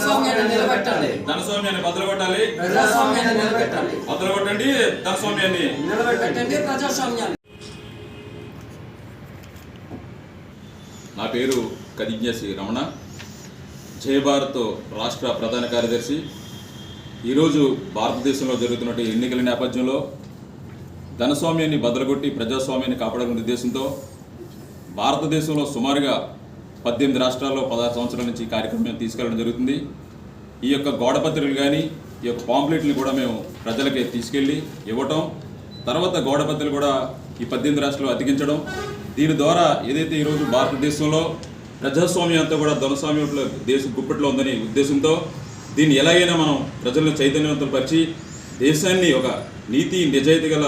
ప్రజాస్వామ్యాన్ని ప్రజాస్వామ్యాన్ని నిలబెట్టాలి. బదలగొట్టండి ధనస్వామ్యాన్ని. నిలబెట్టండి ప్రజాస్వామ్యాన్ని. నా పేరు కదిజ్ఞసి రమణ. జయ భారత్ రాష్ట్ర ప్రధాన కార్యదర్శి. ఈరోజు భారతదేశంలో జరుగుతున్న ఎన్నికల నేపథ్యంలో ధనస్వామ్యాన్ని బదలగొట్టి ప్రజాస్వామ్యాన్ని కాపాడాలనే ఉద్దేశంతో భారతదేశంలో సుమారుగా పద్దెనిమిది రాష్ట్రాల్లో పదహారు సంవత్సరాల నుంచి ఈ కార్యక్రమం తీసుకెళ్ళడం జరుగుతుంది. ఈ యొక్క గోడపత్రికలు కానీ ఈ యొక్క పాంప్లెట్లు కూడా మేము ప్రజలకి తీసుకెళ్ళి ఇవ్వటం. తర్వాత గోడపత్రికలు కూడా ఈ పద్దెనిమిది రాష్ట్రాలు అతికించడం. దీని ద్వారా ఏదైతే ఈరోజు భారతదేశంలో ప్రజాస్వామ్యం అంతా కూడా ధనస్వామ్యంలో దేశ గుప్పట్లో ఉందని ఉద్దేశంతో దీన్ని ఎలాగైనా మనం ప్రజలను చైతన్యవంతులపరిచి దేశాన్ని ఒక నీతి నిజాయితీ గల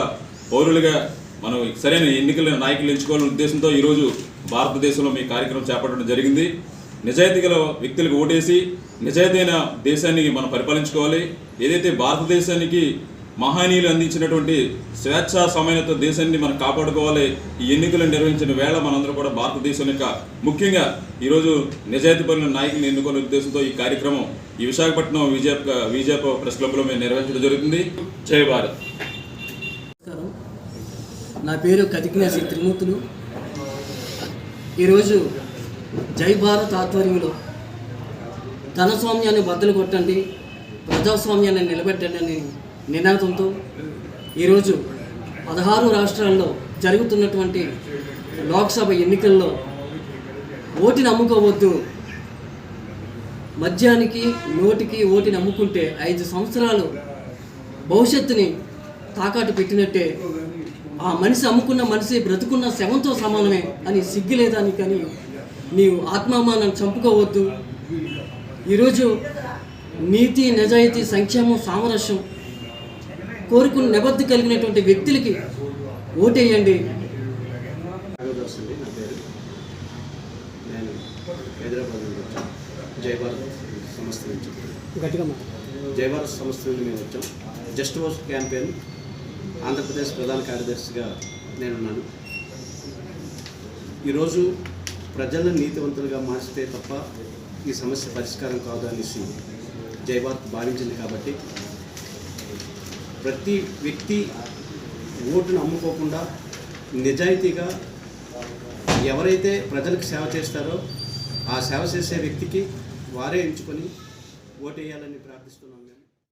పౌరులుగా మనం సరైన ఎన్నికల నాయకులు ఎంచుకోవాలనే ఉద్దేశంతో ఈరోజు భారతదేశంలో మీ కార్యక్రమం చేపట్టడం జరిగింది. నిజాయితీ గల వ్యక్తులకు ఓటేసి నిజాయితీన దేశాన్ని మనం పరిపాలించుకోవాలి. ఏదైతే భారతదేశానికి మహనీయులు అందించినటువంటి స్వేచ్ఛ సమానత దేశాన్ని మనం కాపాడుకోవాలి ఈ ఎన్నికలు నిర్వహించిన వేళ మనందరూ కూడా భారతదేశం యొక్క ముఖ్యంగా ఈరోజు నిజాయితీ పరుల నాయకులను ఎన్నుకునే ఉద్దేశంతో ఈ కార్యక్రమం ఈ విశాఖపట్నం విజయప విజయప ప్రెస్ క్లబ్లో మేము నిర్వహించడం జరుగుతుంది. జై భారత్. నా పేరు కదిజ్ఞాసి త్రిమూర్తులు. ఈరోజు జై భారత్ ఆధ్వర్యంలో ధనస్వామ్యాన్ని బద్దలు కొట్టండి ప్రజాస్వామ్యాన్ని నిలబెట్టండి అనే నినాదంతో ఈరోజు పదహారు రాష్ట్రాల్లో జరుగుతున్నటువంటి లోక్సభ ఎన్నికల్లో ఓటిని అమ్ముకోవద్దు. మద్యానికి నోటికి ఓటిని అమ్ముకుంటే ఐదు సంవత్సరాలు భవిష్యత్తుని తాకాటు పెట్టినట్టే ఆ మనిషి అమ్ముకున్న మనిషి బ్రతుకున్న శవంతో సమానమే అని సిగ్గులేదాని కానీ నీవు ఆత్మామానం చంపుకోవద్దు. ఈరోజు నీతి నిజాయితీ సంక్షేమం సామరస్యం కోరుకుని నిబద్ధ కలిగినటువంటి వ్యక్తులకి ఓటేయండి. నాగదాస్ అండి నా పేరు నేను హైదరాబాద్ నుండి వచ్చాను. జై భారత్ సంస్థ నుంచి. గట్టిగా జై భారత్ సంస్థ నుండి మేము వచ్చాం. జస్ట్ వాస్ క్యాంపెయిన్ ఆంధ్రప్రదేశ్ ప్రధాన కార్యదర్శిగా నేనున్నాను. ఈరోజు ప్రజలను నీతివంతులుగా మార్చితే తప్ప ఈ సమస్య పరిష్కారం కాదు అనేసి జైవాత్ భావించింది కాబట్టి ప్రతి వ్యక్తి ఓటును అమ్ముకోకుండా నిజాయితీగా ఎవరైతే ప్రజలకు సేవ చేస్తారో ఆ సేవ చేసే వ్యక్తికి వారే ఎంచుకొని ఓటేయాలని ప్రార్థిస్తున్నాం.